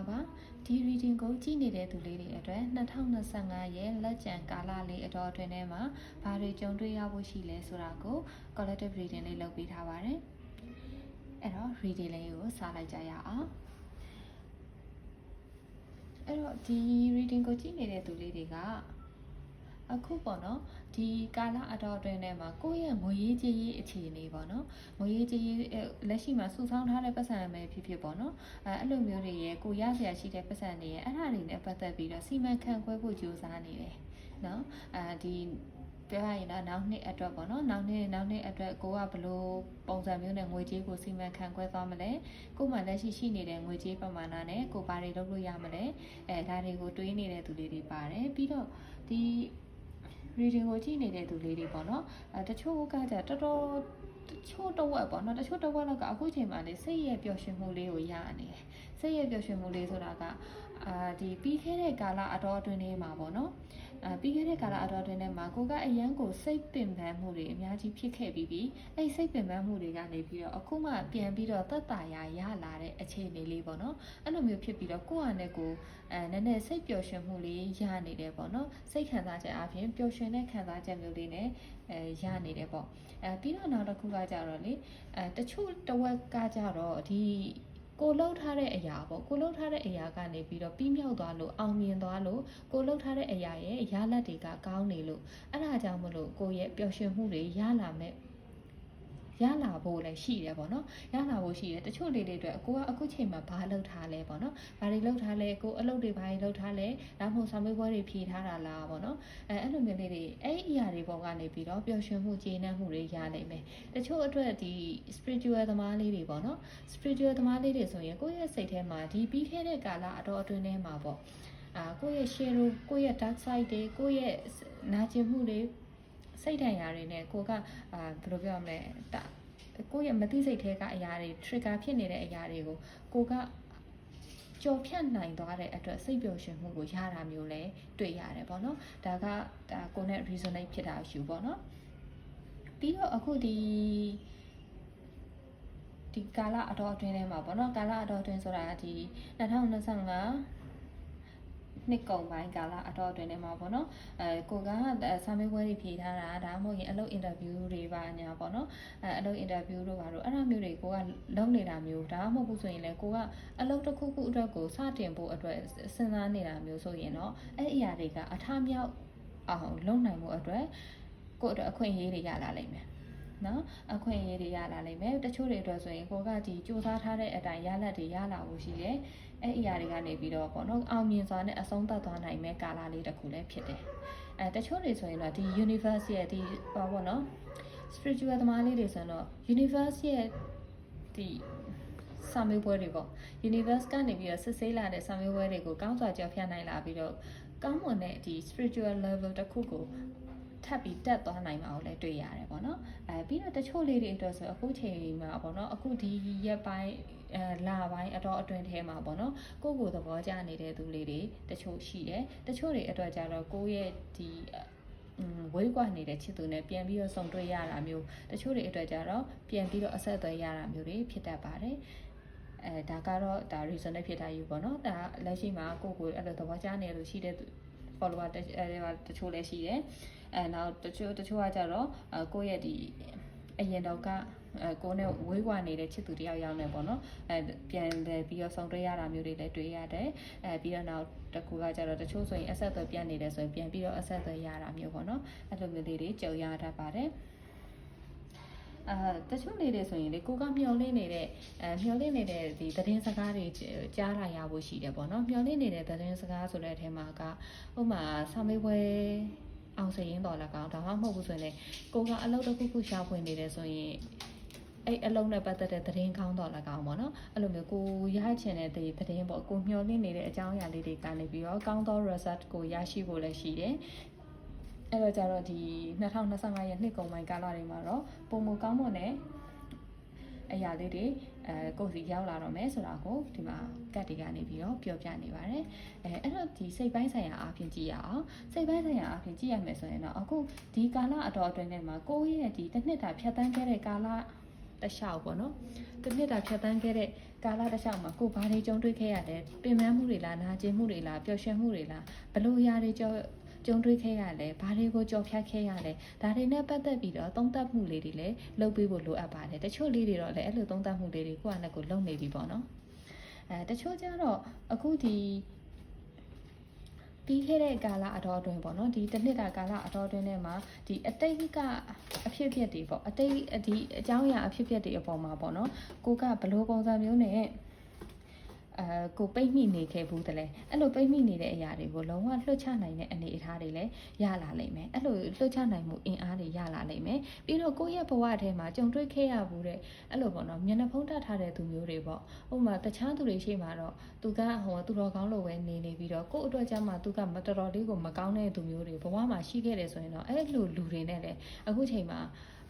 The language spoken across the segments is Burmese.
္ဂလာပါဒီ reading ကိုကြည့်နေတဲ့သူလေးတွေအတွက်2025ရဲ့လက်ကျန်ကာလလေးအတော်အတွင်းထဲမှာဘာတွေကြုံတွေ့ရဖို့ရှိလဲဆိုတာကို collective reading လေးလုပ်ပေးထားပါတယ်အဲ့တော့ reading လေးကိုစလိုက်ကြရအောင်အဲ့တော့ဒီ reading ကိုကြည့်နေတဲ့သူလေးတွေကအခုပေါ့နော် ဒီကာလအတော်အတွင်းထဲမှာကိုယ့်ရဲ့ငွေရေးကြေးရေးအခြေအနေပေါ့နော်ငွေရေးကြေးရေးအဲ့လက်ရှိမှာစုဆောင်းထားတဲ့ပတ်စံပဲဖြစ်ဖြစ်ပေါ့နော်အဲအဲ့လိုမျိုးတွေရဲ့ကိုရစရာရှိတဲ့ပတ်စံတွေရဲ့အဲ့ဒါတွေနဲ့ပတ်သက်ပြီးတော့စီမံခန့်ခွဲဖို့ကြိုးစားနေတယ်နော်အဲဒီပြောရရင်တော့နောက်နှစ်အတွက်ပေါ့နော်နောက်နှစ်နောက်နှစ်အတွက်ကိုကဘယ်လိုပုံစံမျိုးနဲ့ငွေကြေးကိုစီမံခန့်ခွဲသွားမလဲကို့မှာလက်ရှိရှိနေတဲ့ငွေကြေးပမာဏနဲ့ကိုဘာတွေလုပ်လို့ရမလဲအဲဒါတွေကိုတွေးနေတဲ့သူလေးတွေပါတယ်ပြီးတော့ဒီ reading ကိုကြည့်နေတဲ့သူလေးတွေပေါ့နော်အဲတချို့ကကြတော်တော်တချို့တော့ဝက်ပေါ့နော်တချို့တော့ဝက်လောက်ကအခုချိန်မှာလေစိတ်ရဲ့ပျော်ရွှင်မှုလေးကိုရနေတယ်စိတ်ရဲ့ပျော်ရွှင်မှုလေးဆိုတာကအာဒီပြီးခဲ့တဲ့ကာလအတော်အတွင်းလေးမှာပေါ့နော် အာပြီးခဲ့တဲ့ကာလအတော်အတွင်းထဲမှာကိုကအရန်ကိုစိတ်ပင်ပန်းမှုတွေအများကြီးဖြစ်ခဲ့ပြီးပြီအဲ့စိတ်ပင်ပန်းမှုတွေကနေပြီးတော့အခုမှပြန်ပြီးတော့သက်သာရာရလာတဲ့အခြေအနေလေးပေါ့နော်အဲ့လိုမျိုးဖြစ်ပြီးတော့ကိုယ့်အနေကိုအဲနည်းနည်းစိတ်ပျော်ရွှင်မှုလေးရနေတယ်ပေါ့နော်စိတ်ခံစားချက်အပြင်ပျော်ရွှင်တဲ့ခံစားချက်မျိုးလေးနဲ့အဲရနေတယ်ပေါ့အဲပြီးတော့နောက်တစ်ခုကကြတော့လေအဲတချို့တဝက်ကကြတော့ဒီ ကိုလှုပ်ထားတဲ့အရာပေါ့ကိုလှုပ်ထားတဲ့အရာကနေပြီးတော့ပြီးမြောက်သွားလို့အောင်မြင်သွားလို့ကိုလှုပ်ထားတဲ့အရာရဲ့ရလဒ်တွေကကောင်းနေလို့အဲ့ဒါကြောင့်မလို့ကိုရဲ့ပျော်ရွှင်မှုတွေရလာမဲ့ ရလာဖို့လည်းရှိတယ်ပေါ့နော်ရလာဖို့ရှိတယ်တချို့လေးတွေအတွက်ကိုကအခုချိန်မှာဘာလုပ်ထားလဲပေါ့နော်ဘာတွေလုပ်ထားလဲကိုအလုပ်တွေဘာတွေလုပ်ထားလဲဒါမှမဟုတ်စာမေးပွဲတွေဖြေထားတာလားပေါ့နော်အဲအဲ့လိုမျိုးလေးတွေအဲ့ဒီအရာတွေပေါ်ကနေပြီးတော့ပျော်ရွှင်မှုကျေနပ်မှုတွေရနိုင်မယ်တချို့အတွက်ဒီ spiritual သမားလေးတွေပေါ့နော် spiritual သမားလေးတွေဆိုရင်ကိုယ့်ရဲ့စိတ်ထဲမှာဒီပြီးခဲ့တဲ့ကာလအတော်အတွင်းထဲမှာပေါ့အာကိုယ့်ရဲ့ share ကိုယ့်ရဲ့ dark side တွေကိုယ့်ရဲ့နာကျင်မှုတွေစိတ်ဓာတ်ရာတွေနဲ့ကိုကအာဘယ်လိုပြောရမလဲတာ ကိုယ့်ရဲ့မသိစိတ်ထဲကအရာတွေ trigger ဖြစ်နေတဲ့အရာတွေကိုကိုကကြော်ဖြတ်နိုင်သွားတဲ့အတွက်စိတ်ပျော်ရွှင်မှုကိုရတာမျိုးလဲတွေ့ရတယ်ပေါ့နော်ဒါကဒါကိုနဲ့ resonate ဖြစ်တာယူပေါ့နော်ပြီးတော့အခုဒီဒီကာလအတော်အတွင်းထဲမှာပေါ့နော်ကာလအတော်အတွင်းဆိုတာဒီ2025 နှစ်ကုန်ပိုင်းကာလအတော်အတွင်းထဲမှာပေါ့နော်အဲကိုကစာမေးပွဲတွေဖြေထားတာဒါမှမဟုတ်ရင်အလုပ်အင်တာဗျူးတွေပါညာပေါ့နော်အဲအလုပ်အင်တာဗျူးတို့ပါတော့အဲ့ဒါမျိုးတွေကိုကလုံးနေတာမျိုးဒါမှမဟုတ်ဘူးဆိုရင်လည်းကိုကအလုပ်တစ်ခုခုအတွက်ကိုစတင်ဖို့အတွက်စဉ်းစားနေတာမျိုးဆိုရင်တော့အဲ့အရာတွေကအထမြောက်အောင်လုပ်နိုင်မှုအတွက်ကိုယ့်အတွက်အခွင့်အရေးတွေရလာလိမ့်မယ် နော်အခွင့်အရေးတွေရလာနိုင်မယ်တချို့တွေအတွက်ဆိုရင်ကိုကဒီစူးစမ်းထားတဲ့အတိုင်းရလက်တွေရလာဖို့ရှိတယ်အဲ့အရာတွေကနေပြီးတော့ပေါ့နော်အောင်မြင်စွာနဲ့အဆုံးသတ်သွားနိုင်မဲ့ကာလလေးတစ်ခုလည်းဖြစ်တယ်အဲတချို့တွေဆိုရင်တော့ဒီ universe ရဲ့ဒီဟောပေါ့နော် spiritual သမားလေးတွေဆိုရင်တော့ universe ရဲ့ဒီစာမေးပွဲတွေပေါ့ universe ကနေပြီးတော့စစ်ဆေးလာတဲ့စာမေးပွဲတွေကိုကောင်းစွာကြော်ဖြတ်နိုင်လာပြီးတော့ကောင်းမွန်တဲ့ဒီ spiritual level တစ်ခုကို ထပ်ပြီးတက်သွားနိုင်မှာကိုလည်းတွေ့ရတယ်ပေါ့နော်အဲပြီးတော့တချို့လေးတွေအတွက်ဆိုအခုချိန်မှာပေါ့နော်အခုဒီရက်ပိုင်းအဲလာပိုင်းအတော့အတွင်းထဲမှာပေါ့နော်ကိုယ့်ကိုယ်သဘောကျနေတဲ့သူလေးတွေတချို့ရှိတယ်တချို့တွေအတွက်ကြတော့ကိုယ့်ရဲ့ဒီอืมဝေးကွာနေတဲ့ချစ်သူနဲ့ပြန်ပြီးတော့ဆုံတွေ့ရတာမျိုးတချို့တွေအတွက်ကြတော့ပြန်ပြီးတော့အဆက်အသွယ်ရတာမျိုးတွေဖြစ်တတ်ပါတယ်အဲဒါကတော့ဒါ reason နဲ့ဖြစ်တာယူပေါ့နော်ဒါလက်ရှိမှာကိုယ့်ကိုယ်အဲ့လိုသဘောကျနေလို့ရှိတဲ့ follower တချို့လည်းရှိတယ်အဲနောက်တချို့တချို့ကကြတော့ကိုယ့်ရဲ့ဒီအရင်တော့ကအဲကိုနဲ့ဝေးကွာနေတဲ့ချစ်သူတယောက်ယောက်နဲ့ပေါ့နော်အဲပြန်လဲပြီးတော့ဆုံတွေ့ရတာမျိုးတွေလည်းတွေ့ရတယ်အဲပြီးတော့နောက်တစ်ခုကကြတော့တချို့ဆိုရင်အဆက်အသွယ်ပြတ်နေတယ်ဆိုရင်ပြန်ပြီးတော့အဆက်အသွယ်ရတာမျိုးပေါ့နော်အဲ့လိုမျိုးလေးတွေကြုံရတတ်ပါတယ် အာတချို့လေးတွေဆိုရင်လေကိုကမျောလင့်နေတဲ့အဲမျောလင့်နေတဲ့ဒီသတင်းစကားတွေကြားလာရဖို့ရှိတယ်ပေါ့နော်မျောလင့်နေတဲ့သတင်းစကားဆိုတဲ့အထဲမှာကဥပမာဆောင်းမေးပွဲအောင်စရင်တော်လည်းကောင်းဒါမှမဟုတ်ဘူးဆိုရင်လေကိုကအလုပ်တစ်ခုခုရှာဖွေနေတယ်ဆိုရင်အဲ့အလုံးနဲ့ပတ်သက်တဲ့သတင်းကောင်းတော့လည်းကောင်းပေါ့နော်အဲ့လိုမျိုးကိုရချင်တဲ့သတင်းပေါ့ကိုမျှော်လင့်နေတဲ့အကြောင်းအရာလေးတွေကနေပြီးတော့ကောင်းသော result ကိုရရှိဖို့လည်းရှိတယ် အဲ့တော့ကြတော့ဒီ2025ရဲ့နှစ်ကုန်ပိုင်းကာလတွေမှာတော့ပုံမကောင်းမွန်တဲ့အရာလေးတွေအဲကိုယ်စီရောက်လာတော့မယ်ဆိုတာကိုဒီမှာကတ်တွေကနေပြီးတော့ပြောပြနေပါတယ်အဲအဲ့တော့ဒီစိတ်ပိုင်းဆိုင်ရာအားဖြင့်ကြည့်ရအောင်စိတ်ပိုင်းဆိုင်ရာအားဖြင့်ကြည့်ရမယ်ဆိုရင်တော့အခုဒီကာလအတော်အတွင်းထဲမှာကိုယ့်ရဲ့ဒီတစ်နှစ်တာဖြတ်တန်းခဲ့တဲ့ကာလတစ်လျှောက်ပေါ့နော်တစ်နှစ်တာဖြတ်တန်းခဲ့တဲ့ကာလတစ်လျှောက်မှာကိုဘာတွေကြုံတွေ့ခဲ့ရလဲပင်ပန်းမှုတွေလားနာကျင်မှုတွေလားပျော်ရွှင်မှုတွေလားဘလို့အရာတွေကြော ကြုံတွေ့ခဲ့ရလဲဘာတွေကိုကြော်ဖြတ်ခဲ့ရလဲဒါတွေနဲ့ပတ်သက်ပြီးတော့သုံးသပ်မှုလေးတွေလည်းလုပ်ပေးဖို့လိုအပ်ပါတယ်တချို့လေးတွေတော့လည်းအဲ့လိုသုံးသပ်မှုလေးတွေကိုယ့်အနေနဲ့ကိုလုပ်နေပြီပေါ့နော်အဲတချို့ကျတော့အခုဒီပြီးခဲ့တဲ့ကာလအတော်အတွင်းပေါ့နော်ဒီတစ်နှစ်တာကာလအတော်အတွင်းထဲမှာဒီအတိတ်ကအဖြစ်အပျက်တွေပေါ့အတိတ်ဒီအကြောင်းအရာအဖြစ်အပျက်တွေအပေါ်မှာပေါ့နော်ကိုကဘလို့ပုံစံမျိုးနဲ့ အဲကိုပိတ်မိနေခဲ့ဘူးတလဲအဲ့လိုပိတ်မိနေတဲ့အရာတွေကိုလုံးဝလွှတ်ချနိုင်တဲ့အနေအထားတွေလည်းရလာလိမ့်မယ်အဲ့လိုလွှတ်ချနိုင်မှုအင်အားတွေရလာလိမ့်မယ်ပြီးတော့ကိုယ့်ရဲ့ဘဝထဲမှာကြုံတွေ့ခဲ့ရဘူးတဲ့အဲ့လိုပေါ့နော်မျက်နှာဖုံးတတ်ထားတဲ့သူမျိုးတွေပေါ့ဥပမာတခြားသူတွေရှိမှတော့သူကဟိုသူတော်ကောင်းလိုပဲနေနေပြီးတော့ကိုယ့်အတွက်ကြမှာသူကမတော်တော်လေးကိုမကောင်းတဲ့သူမျိုးတွေဘဝမှာရှိခဲ့တယ်ဆိုရင်တော့အဲ့လိုလူတွေနဲ့လည်းအခုချိန်မှာ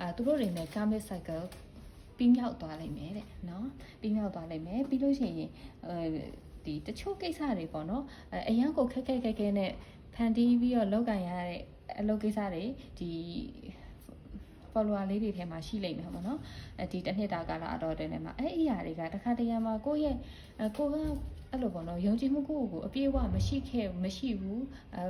အာသူတို့တွေနဲ့ karmic cycle ပြီးမြောက်သွားလိမ့်မယ်တဲ့နော်ပြီးမြောက်သွားလိမ့်မယ်ပြီးလို့ရှိရင်အဲဒီတချို့ကိစ္စတွေပေါ့နော်အဲအရန်ကိုခက်ခက်ခက်ခဲနဲ့ဖန်တီးပြီးတော့လောက်ကန်ရတဲ့အလုပ်ကိစ္စတွေဒီ follower လေးတွေထဲမှာရှိလိမ့်မယ်ပေါ့နော်အဲဒီတစ်နှစ်တာကာလအတော်တည်းနဲ့မှာအဲ့အရာတွေကတခါတရံမှာကိုယ့်ရဲ့အဲကိုက အဲ့လိုပေါ့နော်ယုံကြည်မှုကိုယ့်ကိုအပြည့်အဝမရှိခဲ့မရှိဘူးအဲ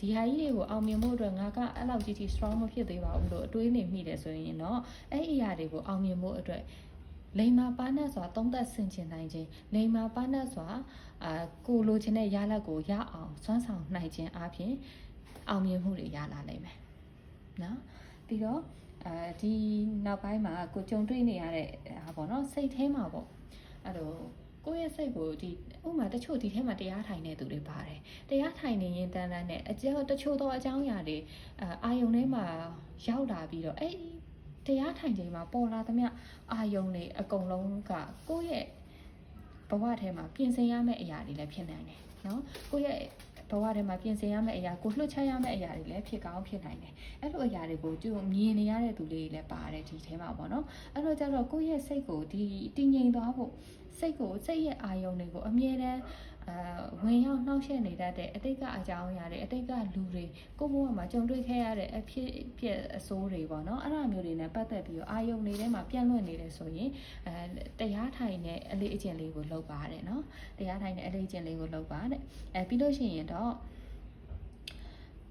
ဒီဟာကြီးတွေကိုအောင်မြင်ဖို့အတွက်ငါကအဲ့လောက်ကြီးကြီး strong မဖြစ်သေးပါဘူးလို့အတွေးနေမိတယ်ဆိုရင်တော့အဲ့အရာတွေကိုအောင်မြင်ဖို့အတွက်လိမ္မာပါနတ်စွာသုံးသက်ဆင်ခြင်နိုင်ခြင်းလိမ္မာပါနတ်စွာအာကိုလိုချင်တဲ့ရလဒ်ကိုရအောင်စွမ်းဆောင်နိုင်ခြင်းအပြင်အောင်မြင်မှုတွေရလာနိုင်မယ်နော်ပြီးတော့အဲဒီနောက်ပိုင်းမှာကိုကြုံတွေ့နေရတဲ့ဟာပေါ့နော်စိတ်ထဲမှာပေါ့အဲ့လိုကိုယ့်ရဲ့စိတ်ကိုဒီ ဥမာတချို့ဒီထဲမှာတရားထိုင်နေသူတွေပါတယ်တရားထိုင်နေရင်တန်းတန်းနဲ့အကျတချို့သောအကြောင်းအရာတွေအာယုံထဲမှာရောက်လာပြီးတော့အဲ့တရားထိုင်ချိန်မှာပေါ်လာသမျှအာယုံတွေအကုန်လုံးကကိုယ့်ရဲ့ဘဝထဲမှာပြင်ဆင်ရမယ့်အရာတွေလည်းဖြစ်နိုင်တယ်နော်ကိုယ့်ရဲ့ ဘဝထဲမှာပြင်ဆင်ရမယ့်အရာကိုလွှတ်ချရမယ့်အရာတွေလည်းဖြစ်ကောင်းဖြစ်နိုင်တယ်အဲ့လိုအရာတွေကိုသူမြင်နေရတဲ့သူလေးတွေလည်းပါတယ်ဒီထဲမှာပေါ့နော်အဲ့တော့ကျတော့ကိုယ့်ရဲ့စိတ်ကိုဒီတည်ငြိမ်သွားဖို့စိတ်ကိုစိတ်ရဲ့အာယုံတွေကိုအမြဲတမ်း အာဝင်ရောက်နှောက်ယှက်နေတတ်တဲ့အတိတ်ကအကြောင်းအရာတွေအတိတ်ကလူတွေကိုဘဝမှာကြုံတွေ့ခဲ့ရတဲ့အဖြစ်အပျက်အဆိုးတွေပေါ့နော်အဲ့ဒါမျိုးတွေနဲ့ပတ်သက်ပြီးတော့အာယုံတွေထဲမှာပြန့်လွင့်နေတယ်ဆိုရင်အဲတရားထိုင်တဲ့အလေးအကျင့်လေးကိုလုပ်ပါတယ်နော်တရားထိုင်တဲ့အလေးအကျင့်လေးကိုလုပ်ပါတဲ့အဲပြီးလို့ရှိရင်တော့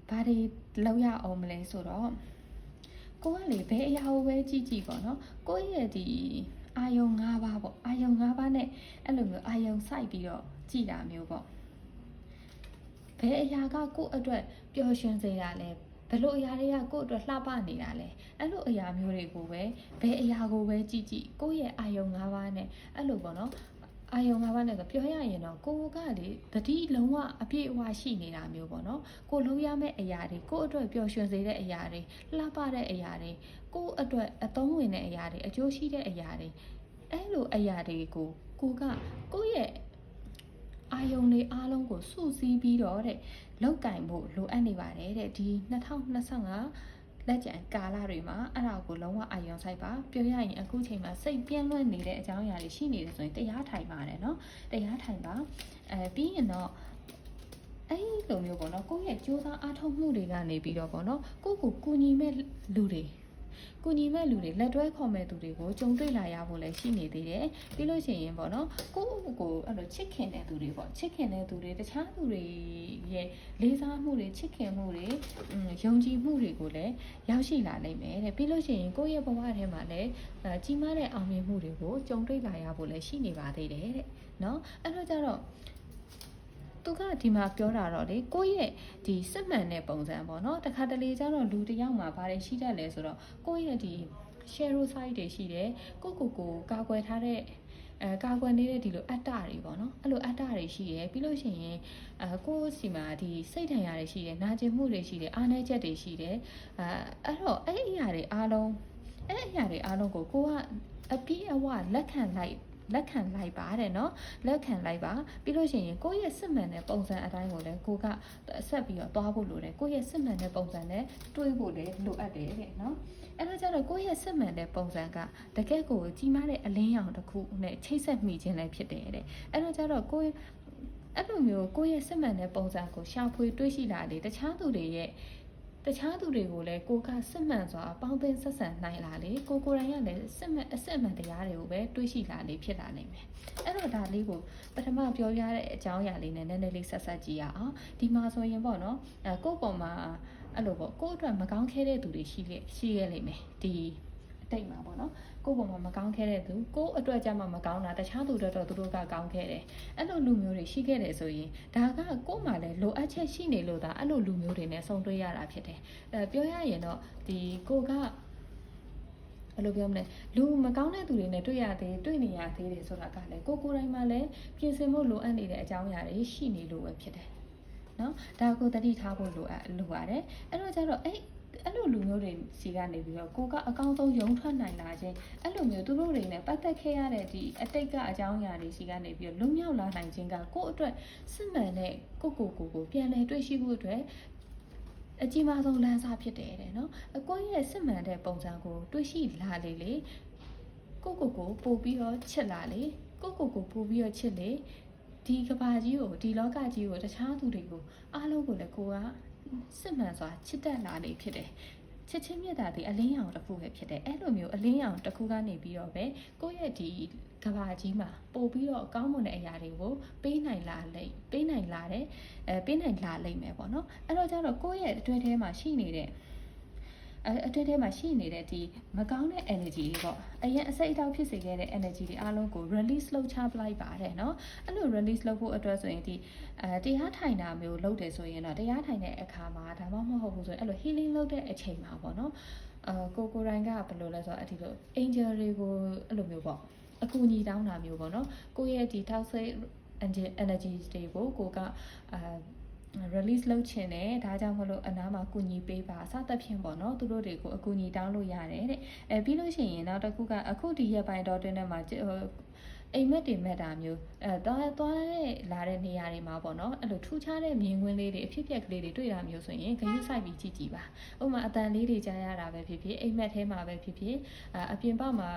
ဘာတွေလောက်ရအောင်မလဲဆိုတော့ကိုကလေဘယ်အရာကိုပဲကြည့်ကြည့်ပေါ့နော်ကိုယ့်ရဲ့ဒီ အာယုံ၅ပါးပေါ့အာယုံ၅ပါးနဲ့အဲ့လိုမျိုးအာယုံစိုက်ပြီးတော့ကြည်တာမျိုးပေါ့ဘယ်အရာကကိုယ့်အတွက်ပျော်ရွှင်စေတာလဲဘယ်လိုအရာတွေကကိုယ့်အတွက်လှပနေတာလဲအဲ့လိုအရာမျိုးတွေကိုပဲဘယ်အရာကိုပဲကြည့်ကြည့်ကိုယ့်ရဲ့အာယုံ၅ပါးနဲ့အဲ့လိုပေါ့နော် အာယုံ၅ပါးနဲ့ဆိုပြောရရင်တော့ကိုကလေတတိလုံးဝအပြည့်အဝရှိနေတာမျိုးပေါ့နော်ကိုလုံးရမယ့်အရာတွေကိုယ့်အတွက်ပျော်ရွှင်စေတဲ့အရာတွေလှပတဲ့အရာတွေကိုယ့်အတွက်အသုံးဝင်တဲ့အရာတွေအကျိုးရှိတဲ့အရာတွေအဲ့လိုအရာတွေကိုကိုကကိုယ့်ရဲ့အာယုံတွေအားလုံးကိုစုစည်းပြီးတော့တဲ့လောက်ကင်ဖို့လိုအပ်နေပါတယ်တဲ့ဒီ2025 လက်ကျန်ကာလတွေမှာအဲ့ဒါကိုလုံးဝအာရုံစိုက်ပါပြောရရင်အခုချိန်မှာစိတ်ပြင်းလွင့်နေတဲ့အကြောင်းအရာတွေရှိနေတယ်ဆိုရင်တရားထိုင်ပါတယ်เนาะတရားထိုင်ပါအဲပြီးရင်တော့အဲ့ဒီလိုမျိုးပေါ့နော်ကိုယ့်ရဲ့စူးစမ်းအားထုတ်မှုတွေကနေပြီးတော့ပေါ့နော်ကိုယ့်ကိုကူညီမဲ့လူတွေ ကူညီမဲ့လူတွေလက်တွဲခေါ်မဲ့သူတွေကိုကြုံတွေ့လာရဖို့လည်းရှိနေသေးတယ်ပြီးလို့ရှိရင်ပေါ့နော်ကိုယ့်ကိုအဲ့လိုချစ်ခင်တဲ့သူတွေပေါ့ချစ်ခင်တဲ့သူတွေတခြားသူတွေရဲ့လေးစားမှုတွေချစ်ခင်မှုတွေယုံကြည်မှုတွေကိုလည်းရောက်ရှိလာနိုင်မယ်တဲ့ပြီးလို့ရှိရင်ကိုယ့်ရဲ့ဘဝထဲမှာလည်းကြီးမားတဲ့အောင်မြင်မှုတွေကိုကြုံတွေ့လာရဖို့လည်းရှိနေပါသေးတယ်တဲ့နော်အဲ့တော့ကျတော့ သူကဒီမှာပြောတာတော့လေကိုယ့်ရဲ့ဒီစစ်မှန်တဲ့ပုံစံပေါ့နော်တခါတလေကျတော့လူတစ်ယောက်မှာဘာတွေရှိတတ်လဲဆိုတော့ကိုယ့်ရဲ့ဒီ share site တွေရှိတယ်ကိုကိုကိုကာကွယ်ထားတဲ့အဲကာကွယ်နေတဲ့ဒီလိုအတ္တတွေပေါ့နော်အဲ့လိုအတ္တတွေရှိတယ်ပြီးလို့ရှိရင်အဲကိုယ့်စီမှာဒီစိတ်ထန်ရတွေရှိတယ်နာကျင်မှုတွေရှိတယ်အားနည်းချက်တွေရှိတယ်အဲအဲ့တော့အဲ့ဒီအရာတွေအားလုံးအဲ့ဒီအရာတွေအားလုံးကိုကိုကအပြည့်အဝလက်ခံလိုက် လက်ခံလိုက်ပါတဲ့နော်လက်ခံလိုက်ပါပြီးလို့ရှိရင်ကိုယ့်ရဲ့စစ်မှန်တဲ့ပုံစံအတိုင်းကိုလည်းကိုကဆက်ပြီးတော့သွားဖို့လိုတယ်ကိုယ့်ရဲ့စစ်မှန်တဲ့ပုံစံနဲ့တွေးဖို့လည်းလိုအပ်တယ်တဲ့နော်အဲ့ဒါကြတော့ကိုယ့်ရဲ့စစ်မှန်တဲ့ပုံစံကတကယ့်ကိုကြီးမားတဲ့အလင်းရောင်တစ်ခုနဲ့ချိတ်ဆက်မိခြင်းလည်းဖြစ်တယ်တဲ့အဲ့ဒါကြတော့ကိုယ့်အဲ့လိုမျိုးကိုယ့်ရဲ့စစ်မှန်တဲ့ပုံစံကိုရှာဖွေတွေးရှိလာတယ်တခြားသူတွေရဲ့ တခြားသူတွေကိုလည်းကိုကစစ်မှန်စွာပေါင်းသင်းဆက်ဆံနိုင်လာလေကိုကိုယ်တိုင်ကလည်းစစ်မှန်အစစ်အမှန်တရားတွေကိုပဲတွေးရှိလာလေဖြစ်လာနိုင်မယ်အဲ့တော့ဒါလေးကိုပထမပြောပြတဲ့အကြောင်းအရာလေးနဲ့နည်းနည်းလေးဆက်ဆက်ကြည့်ရအောင်ဒီမှာဆိုရင်ပေါ့နော်အဲကိုယ့်ပေါ်မှာအဲ့လိုပေါ့ကိုယ့်အတွက်မကောင်းခဲ့တဲ့သူတွေရှိခဲ့ရှိခဲ့လိမ့်မယ်ဒီအ တိတ်မှာပေါ့နော်ကိုယ့်ပေါ်မှာမကောင်းခဲ့တဲ့သူကိုယ့်အတွက်ကြမှာမကောင်းတာတခြားသူတွေတော့သူတို့ကကောင်းခဲ့တယ်အဲ့လိုလူမျိုးတွေရှိခဲ့တယ်ဆိုရင်ဒါကကိုယ့်မှာလည်းလိုအပ်ချက်ရှိနေလို့ဒါအဲ့လိုလူမျိုးတွေနဲ့ဆုံတွေ့ရတာဖြစ်တယ်အဲပြောရရင်တော့ဒီကိုကဘယ်လိုပြောမလဲလူမကောင်းတဲ့သူတွေနဲ့တွေ့ရသေးတွေ့နေရသေးတယ်ဆိုတာကလည်းကိုကိုယ်တိုင်မှလည်းပြင်ဆင်ဖို့လိုအပ်နေတဲ့အကြောင်းအရာတွေရှိနေလို့ပဲဖြစ်တယ်နော်ဒါကိုတတိထားဖို့လိုအပ်လိုပါတယ်အဲ့တော့ကျတော့အဲ့ အဲ့လိုလူမျိုးတွေစီကနေပြီးတော့ကိုကအကောင်းဆုံးယုံထွက်နိုင်လာခြင်းအဲ့လိုမျိုးသူတို့တွေနဲ့ပတ်သက်ခဲ့ရတဲ့ဒီအတိတ်ကအကြောင်းအရာတွေစီကနေပြီးတော့လွတ်မြောက်လာနိုင်ခြင်းကကိုယ့်အတွက်စစ်မှန်တဲ့ကိုကိုကိုကိုပြန်လည်တွေ့ရှိဖို့အတွက်အကြီးမားဆုံးလမ်းစာဖြစ်တယ်တဲ့နော်အကိုရဲ့စစ်မှန်တဲ့ပုံစံကိုတွေ့ရှိလာလေလေကိုကိုကိုပို့ပြီးတော့ချစ်လာလေကိုကိုကိုပို့ပြီးတော့ချစ်လေဒီကဘာကြီးကိုဒီလောကကြီးကိုတခြားသူတွေကိုအားလုံးကိုလည်းကိုက စစ်မှန်စွာချစ်တတ်လာလေဖြစ်တယ်ချစ်ချင်းမြတ်တာဒီအလင်းရောင်တစ်ခုပဲဖြစ်တယ်အဲ့လိုမျိုးအလင်းရောင်တစ်ခုကနေပြီးတော့ပဲကိုယ့်ရဲ့ဒီကဘာကြီးမှာပို့ပြီးတော့အကောင်းမွန်တဲ့အရာတွေကိုပေးနိုင်လာလိမ့်ပေးနိုင်လာတဲ့အဲပေးနိုင်လာလိမ့်မယ်ပေါ့နော်အဲ့တော့ကျတော့ကိုယ့်ရဲ့အတွင်းထဲမှာရှိနေတဲ့ အဲအတွင်းထဲမှာရှိနေတဲ့ဒီမကောင်းတဲ့ energy တွေပေါ့အရင်အစိတ်အတောက်ဖြစ်စေခဲ့တဲ့ energy တွေအားလုံးကို release လုပ်ချပလိုက်ပါတယ်เนาะအဲ့လို release လုပ်ဖို့အတွက်ဆိုရင်ဒီအဲတရားထိုင်တာမျိုးလုပ်တယ်ဆိုရင်တော့တရားထိုင်တဲ့အခါမှာဒါမှမဟုတ်ဘူးဆိုရင်အဲ့လို healing လုပ်တဲ့အချိန်မှာပေါ့နော်အာကိုကိုရိုင်းကဘယ်လိုလဲဆိုတော့အဲ့ဒီလို angel တွေကိုအဲ့လိုမျိုးပေါ့အကူအညီတောင်းတာမျိုးပေါ့နော်ကိုယ့်ရဲ့ဒီ toxic energy တွေကိုကိုကအာ release လုပ်ချင်တယ်ဒါကြောင့်မလို့အနားမှာကူညီပေးပါစသဖြင့်ပေါ့နော်သူတို့တွေကိုအကူအညီတောင်းလို့ရတယ်တဲ့အဲပြီးလို့ရှိရင်နောက်တစ်ခုကအခုဒီရက်ပိုင်းတော့တွင်းထဲမှာ အိမ်မက်တွေမဲ့တာမျိုးအဲသွားသွားတဲ့လာတဲ့နေရာတွေမှာပေါ့နော်အဲ့လိုထူးခြားတဲ့မြင်ကွင်းလေးတွေအဖြစ်အပျက်ကလေးတွေတွေ့တာမျိုးဆိုရင်ဂရုစိုက်ပြီးကြည့်ကြည့်ပါဥပမာအတန်လေးတွေကြားရတာပဲဖြစ်ဖြစ်အိမ်မက်ထဲမှာပဲဖြစ်ဖြစ်အပြင်ဘက်မှာ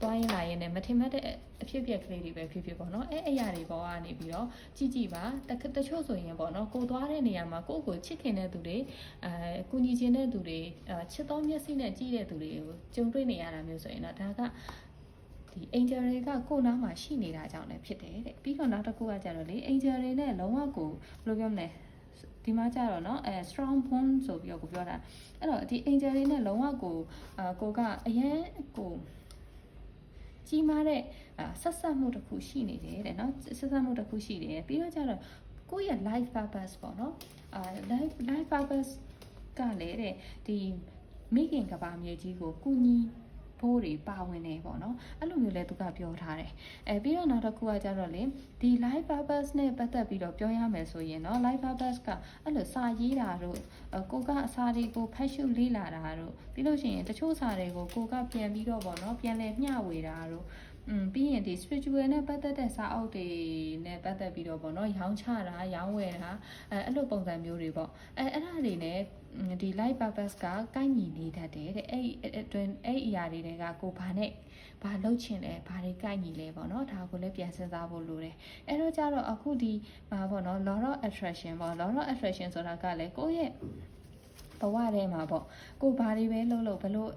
သွားရင်လာရင်လည်းမထင်မှတ်တဲ့အဖြစ်အပျက်ကလေးတွေပဲဖြစ်ဖြစ်ပေါ့နော်အဲအရာတွေပေါ်ကနေပြီးတော့ကြည့်ကြည့်ပါတတချို့ဆိုရင်ပေါ့နော်ကိုသွားတဲ့နေရာမှာကိုယ့်ကိုချစ်ခင်တဲ့သူတွေအဲကူညီခြင်းတဲ့သူတွေချစ်တော်မျက်စိနဲ့ကြည့်တဲ့သူတွေကိုကြုံတွေ့နေရတာမျိုးဆိုရင်တော့ဒါက ဒီ angel တွေကကိုယ်နားမှာရှိနေတာကြောင့်လည်းဖြစ်တယ်တဲ့ပြီးတော့နောက်တစ်ခုကကြတော့လေ angel တွေနဲ့လုံးဝကိုဘယ်လိုပြောမလဲဒီမှာကြတော့เนาะအဲ strong bond ဆိုပြီးတော့ကိုပြောတာအဲ့တော့ဒီ angel တွေနဲ့လုံးဝကိုအာကိုကအရင်ကိုကြီးမားတဲ့ဆက်ဆက်မှုတစ်ခုရှိနေတယ်တဲ့เนาะဆက်ဆက်မှုတစ်ခုရှိတယ်ပြီးတော့ကြတော့ကိုယ့်ရဲ့ life purpose ပေါ့เนาะအာ life life purpose ကလည်းတဲ့ဒီမိခင်ကဘာမြေကြီးကိုကုညီ ဖို့တွေပါဝင်နေပေါ့နော်အဲ့လိုမျိုးလဲသူကပြောထားတယ်အဲပြီးတော့နောက်တစ်ခုကကြတော့လေဒီ life purpose နဲ့ပတ်သက်ပြီးတော့ပြောရမယ်ဆိုရင်เนาะ life purpose ကအဲ့လိုစာရေးတာတို့ကိုကအစာတွေကိုဖတ်ရှုလေ့လာတာတို့ပြီးလို့ရှိရင်တချို့စာတွေကိုကိုကပြန်ပြီးတော့ပေါ့နော်ပြန်လဲမျှဝေတာတို့อืมပြီးရင်ဒီ spiritual နဲ့ပတ်သက်တဲ့စာအုပ်တွေနဲ့ပတ်သက်ပြီးတော့ပေါ့နော်ရောင်းချတာရောင်းဝယ်တာအဲအဲ့လိုပုံစံမျိုးတွေပေါ့အဲအဲ့ဒါတွေနဲ့ ဒီ life purpose ကကိုက်ညီနေတတ်တယ်တဲ့အဲ့အတွင်းအဲ့အရာတွေတွေကကိုဘာနဲ့ဘာလုပ်ချင်လဲဘာတွေကိုက်ညီလဲပေါ့နော်ဒါကိုလည်းပြန်စဉ်းစားဖို့လိုတယ်အဲ့တော့ကြတော့အခုဒီဘာပေါ့နော် law of attraction ပေါ့ law of attraction ဆိုတာကလည်းကိုယ့်ရဲ့ဘဝထဲမှာပေါ့ကိုဘာတွေပဲလုပ်လို့ဘလို့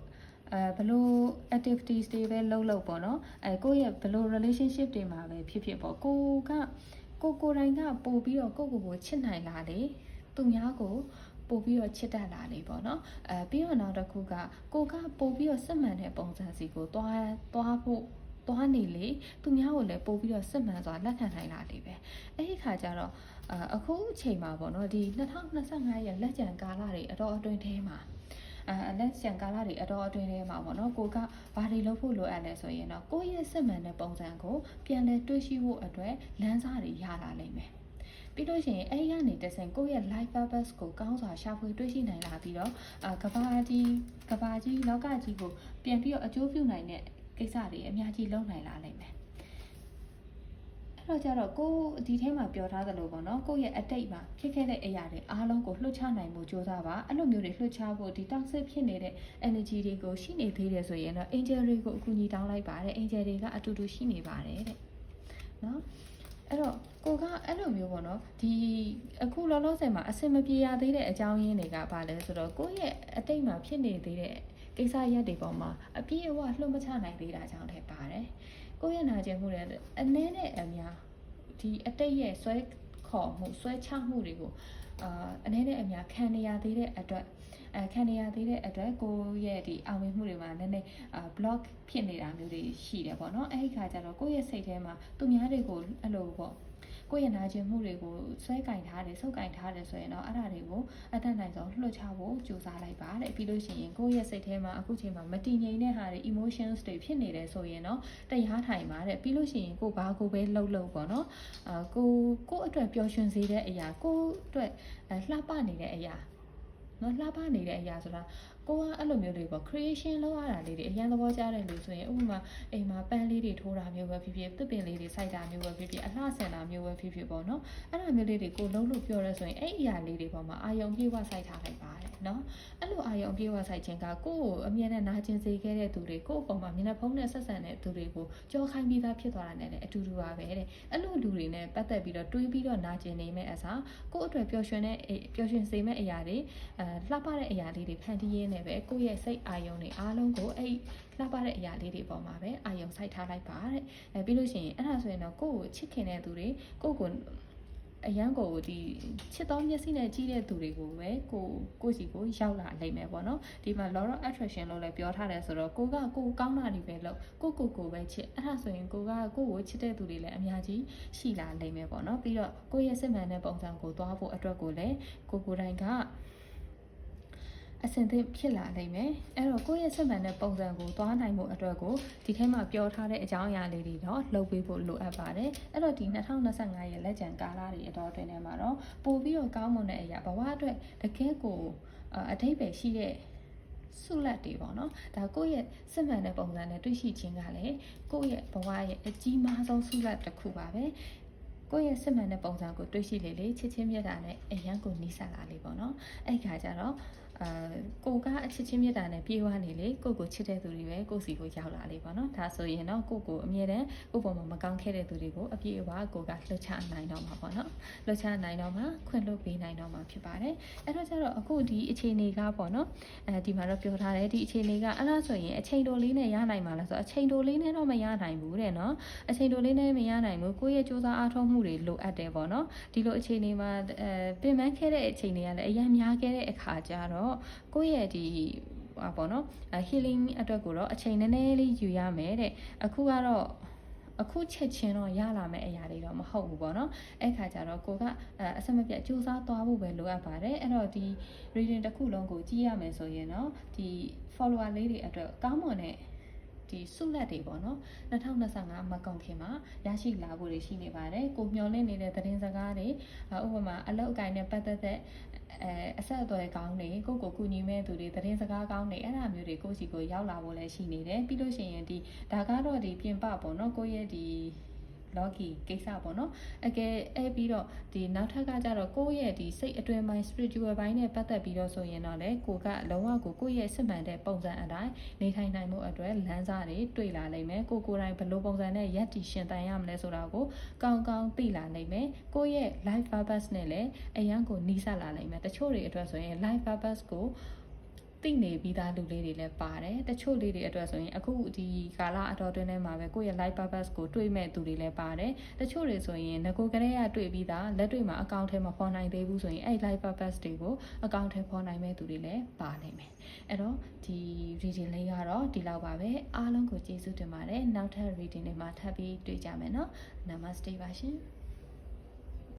အဲဘလို့ activities တွေပဲလုပ်လို့ပေါ့နော်အဲကိုယ့်ရဲ့ဘလို့ relationship တွေမှာပဲဖြစ်ဖြစ်ပေါ့ကိုကကိုကိုယ်တိုင်ကပို့ပြီးတော့ကိုကိုကိုချစ်နိုင်လာလေသူများကို ပို့ပြီးတော့ချစ်တတ်လာလေပေါ့နော်အဲပြီးတော့နောက်တစ်ခုကကိုကပို့ပြီးတော့စစ်မှန်တဲ့ပုံစံစီကိုသွားသွားဖို့သွားနေလေသူများကိုလည်းပို့ပြီးတော့စစ်မှန်စွာလက်ခံနိုင်လာလေပဲအဲ့ဒီခါကျတော့အခုအချိန်မှာပေါ့နော်ဒီ2025ရဲ့လက်ကျန်ကာလတွေအတော်အတွင်းထဲမှာအဲလက်ကျန်ကာလတွေအတော်အတွင်းထဲမှာပေါ့နော်ကိုကဘာတွေလုပ်ဖို့လိုအပ်လဲဆိုရင်တော့ကိုယ့်ရဲ့စစ်မှန်တဲ့ပုံစံကိုပြန်လည်တွေးရှိဖို့အတွက်လမ်းစာတွေရလာလိမ့်မယ် ပြီးလို့ရှိရင်အဲ့ဒီကနေတဆင်ကိုယ့်ရဲ့ life purpose ကိုကောင်းစွာရှာဖွေတွေ့ရှိနိုင်လာပြီးတော့အာကဘာကြီးကဘာကြီးလောကကြီးကိုပြန်ပြီးတော့အကျိုးပြုနိုင်တဲ့ကိစ္စတွေအများကြီးလုပ်နိုင်လာနိုင်မယ်အဲ့တော့ကြတော့ကိုဒီထဲမှာပြောထားသလိုပေါ့နော်ကိုယ့်ရဲ့အတိတ်မှာဖြစ်ခဲ့တဲ့အရာတွေအားလုံးကိုလှုပ်ချနိုင်မှုကြိုးစားပါအဲ့လိုမျိုးတွေလှုပ်ချဖို့ဒီ toxic ဖြစ်နေတဲ့ energy တွေကိုရှိနေသေးတယ်ဆိုရင်တော့ angel တွေကိုအကူအညီတောင်းလိုက်ပါတယ် angel တွေကအတူတူရှိနေပါတယ်တဲ့နော် အဲ့တော့ကိုကအဲ့လိုမျိုးပေါ့နော်ဒီအခုလောလောဆယ်မှာအဆင်မပြေရသေးတဲ့အကြောင်းရင်းတွေကဘာလဲဆိုတော့ကိုယ့်ရဲ့အတိတ်မှာဖြစ်နေသေးတဲ့ကိစ္စရပ်တွေပေါ်မှာအပြည့်အဝလှုပ်မချနိုင်သေးတာကြောင့်တည်းပါတယ်ကိုယ့်ရဲ့နာကျင်မှုတွေအနည်းနဲ့အများဒီအတိတ်ရဲ့ဆွဲခေါ်မှုဆွဲချမှုတွေကို အာအနည်းနဲ့အများခံနေရသေးတဲ့အတွက်အဲခံနေရသေးတဲ့အတွက်ကိုယ့်ရဲ့ဒီအောင်မြင်မှုတွေမှာနည်းနည်းအာ block ဖြစ်နေတာမျိုးတွေရှိတယ်ပေါ့နော်အဲ့ဒီခါကျတော့ကိုယ့်ရဲ့စိတ်ထဲမှာသူများတွေကိုအဲ့လိုပေါ့ ကိုယ့်ရဲ့နာကျင်မှုတွေကိုဆွဲကင်ထားတယ်ဆုပ်ကင်ထားတယ်ဆိုရင်တော့အဲ့ဒါတွေကိုအတတ်နိုင်ဆုံးလွှတ်ချဖို့ကြိုးစားလိုက်ပါတဲ့ပြီးလို့ရှိရင်ကိုယ့်ရဲ့စိတ်ထဲမှာအခုချိန်မှာမတည်ငြိမ်တဲ့ဟာတွေ emotions တွေဖြစ်နေတယ်ဆိုရင်တော့တရားထိုင်ပါတဲ့ပြီးလို့ရှိရင်ကိုဘာကိုပဲလှုပ်လှုပ်ပေါ့နော်အာကိုကိုယ့်အတွက်ပျော်ရွှင်စေတဲ့အရာကိုယ့်အတွက်လှပနေတဲ့အရာနော်လှပနေတဲ့အရာဆိုတာကိုကအဲ့လိုမျိုးတွေပေါ့ creation လုပ်ရတာလေးတွေအရင်သဘောကျတဲ့လူဆိုရင်ဥပမာအိမ်မှာပန်းလေးတွေထိုးတာမျိုးပဲဖြစ်ဖြစ်သစ်ပင်လေးတွေစိုက်တာမျိုးပဲဖြစ်ဖြစ်အလှဆင်တာမျိုးပဲဖြစ်ဖြစ်ပေါ့နော်အဲ့လိုမျိုးလေးတွေကိုလုံးလို့ပြောရဲဆိုရင်အဲ့အရာလေးတွေပေါ်မှာအာယုံပြေဝစိုက်ထားလိုက်ပါတယ်နော်အဲ့လိုအာယုံပြေဝစိုက်ခြင်းကကိုယ့်ကိုအမြဲတမ်းနာကျင်စေခဲ့တဲ့သူတွေကိုယ့်အပေါ်မှာမျက်နှာဖုံးနဲ့ဆက်ဆံတဲ့သူတွေကိုကြောခိုင်းပြီးသားဖြစ်သွားတာနဲ့လည်းအတူတူပါပဲတဲ့အဲ့လိုလူတွေနဲ့ပတ်သက်ပြီးတော့တွေးပြီးတော့နာကျင်နေမဲ့အစားကိုယ့်အတွက်ပျော်ရွှင်တဲ့ပျော်ရွှင်စေမဲ့အရာတွေအဲလှပတဲ့အရာလေးတွေဖန်တီးရင်းနဲ့ပဲကိုယ့်ရဲ့စိတ်အာယုံတွေအားလုံးကိုအဲ့လှပတဲ့အရာလေးတွေပေါ်မှာပဲအာယုံစိုက်ထားလိုက်ပါတဲ့အဲပြီးလို့ရှိရင်အဲ့ဒါဆိုရင်တော့ကိုယ့်ကိုချစ်ခင်တဲ့သူတွေကိုယ့်ကိုအရန်ကိုဒီချစ်တော်မျက်စိနဲ့ကြည့်တဲ့သူတွေကိုပဲကိုကိုစီကိုရောက်လာလိမ့်မယ်ပေါ့နော်ဒီမှာ law of attraction လို့လည်းပြောထားတယ်ဆိုတော့ကိုကကိုကောင်းတာတွေပဲလုပ်ကိုကိုကိုပဲချစ်အဲ့ဒါဆိုရင်ကိုကကိုကိုချစ်တဲ့သူတွေလည်းအများကြီးရှိလာလိမ့်မယ်ပေါ့နော်ပြီးတော့ကိုရဲ့စစ်မှန်တဲ့ပုံစံကိုသွားဖို့အတွက်ကိုလည်းကိုကိုတိုင်းက အဆင်သင့်ဖြစ်လာနိုင်မယ်အဲ့တော့ကိုယ့်ရဲ့စစ်မှန်တဲ့ပုံစံကိုသွားနိုင်မှုအတွက်ကိုဒီထဲမှာပြောထားတဲ့အကြောင်းအရာလေးတွေတော့လုပ်ပေးဖို့လိုအပ်ပါတယ်အဲ့တော့ဒီ2025ရဲ့လက်ကျန်ကာလတွေအတော်တွင်ထဲမှာတော့ပို့ပြီးတော့ကောင်းမွန်တဲ့အရာဘဝအတွက်တကယ်ကိုအထိပ္ပယ်ရှိတဲ့ဆုလက်တွေပေါ့နော်ဒါကိုယ့်ရဲ့စစ်မှန်တဲ့ပုံစံနဲ့တွေ့ရှိခြင်းကလည်းကိုယ့်ရဲ့ဘဝရဲ့အကြီးမားဆုံးဆုလက်တစ်ခုပါပဲကိုယ့်ရဲ့စစ်မှန်တဲ့ပုံစံကိုတွေ့ရှိလေလေချစ်ချင်းမြတ်တာနဲ့အရန်ကိုနီးစပ်လာလေပေါ့နော်အဲ့ခါကျတော့ အာကိုကအချစ်ချင်းမြတ်တာနဲ့ပြေးဝနေလေကိုကိုချစ်တဲ့သူတွေပဲကိုစီကိုရောက်လာလေပေါ့နော်ဒါဆိုရင်တော့ကိုကိုအမြဲတမ်းကိုပေါ်မှာမကောင်းခဲ့တဲ့သူတွေကိုအပြည့်အဝကိုကလှုပ်ချနိုင်တော့မှာပေါ့နော်လှုပ်ချနိုင်တော့မှာခွင့်လွှတ်ပေးနိုင်တော့မှာဖြစ်ပါတယ်အဲ့တော့ကျတော့အခုဒီအခြေအနေကပေါ့နော်အဲဒီမှာတော့ပြောထားတယ်ဒီအခြေအနေကအဲ့ဒါဆိုရင်အချိန်တိုလေးနဲ့ရနိုင်မှာလားဆိုတော့အချိန်တိုလေးနဲ့တော့မရနိုင်ဘူးတဲ့နော်အချိန်တိုလေးနဲ့မရနိုင်ဘူးကိုယ့်ရဲ့စူးစမ်းအားထုတ်မှုတွေလိုအပ်တယ်ပေါ့နော်ဒီလိုအခြေအနေမှာအဲပင်ပန်းခဲ့တဲ့အချိန်တွေကလည်းအရင်များခဲ့တဲ့အခါကျတော့ကိုယ့်ရဲ့ဒီဟာပေါ့နော် healing အတွက်ကိုတော့အချိန်နည်းနည်းလေးယူရမယ်တဲ့အခုကတော့အခုချက်ချင်းတော့ရလာမယ့်အရာတွေတော့မဟုတ်ဘူးပေါ့နော်အဲ့ခါကျတော့ကိုကအဆက်မပြတ်စူးစမ်းသွားဖို့ပဲလိုအပ်ပါတယ်အဲ့တော့ဒီ reading တစ်ခုလုံးကိုကြည့်ရမယ်ဆိုရင်တော့ဒီ follower လေးတွေအတွက်ကောင်းမွန်တဲ့ဒီစုလက်တွေပေါ့နော်2025မကုန်ခင်မှာရရှိလာဖို့တွေရှိနေပါတယ်ကိုမျောလင့်နေတဲ့သတင်းစကားတွေဥပမာအလုပ်အကိုင်နဲ့ပတ်သက်တဲ့ အဲအဆက်အသွယ်ကောင်းတွေကိုကိုကူညီမဲ့သူတွေသတင်းစကားကောင်းတွေအဲ့ဒါမျိုးတွေကိုစီကိုရောက်လာဖို့လည်းရှိနေတယ်ပြီးလို့ရှိရင်ဒီဒါကတော့ဒီပြင်ပပေါ့နော်ကိုရဲ့ဒီ logi ကိစ္စပေါ့နော်အကယ်အဲ့ပြီးတော့ဒီနောက်ထပ်ကကြတော့ကိုယ့်ရဲ့ဒီစိတ်အတွင်းပိုင်း spiritual ဘိုင်းနဲ့ပတ်သက်ပြီးတော့ဆိုရင်တော့လေကိုကလုံးဝကိုကိုယ့်ရဲ့စစ်မှန်တဲ့ပုံစံအတိုင်းနေထိုင်နိုင်မှုအတွက်လမ်းစာတွေတွေ့လာနိုင်မယ်ကိုကိုယ်တိုင်ဘယ်လိုပုံစံနဲ့ရက်တည်ရှင်တန်ရမလဲဆိုတာကိုကောင်းကောင်းသိလာနိုင်မယ်ကိုယ့်ရဲ့ life purpose နဲ့လည်းအရန်ကိုနီးစပ်လာနိုင်မယ်တချို့တွေအတွက်ဆိုရင် life purpose ကို သိနေပြီးသားလူလေးတွေလည်းပါတယ်တချို့လေးတွေအတွက်ဆိုရင်အခုဒီကာလအတော်တွင်းထဲမှာပဲကိုယ့်ရဲ့ life purpose ကိုတွေးမဲ့သူတွေလည်းပါတယ်တချို့တွေဆိုရင်ငကိုကလေးကတွေးပြီးသားလက်တွေ့မှာအကောင့်ထဲမှာပေါ်နိုင်သေးဘူးဆိုရင်အဲ့ life purpose တွေကိုအကောင့်ထဲပေါ်နိုင်မဲ့သူတွေလည်းပါနိုင်မယ်အဲ့တော့ဒီ reading လေးကတော့ဒီလောက်ပါပဲအားလုံးကိုကျေးဇူးတင်ပါတယ်နောက်ထပ် reading တွေမှာထပ်ပြီးတွေ့ကြမယ်နော် namaste ပါရှင်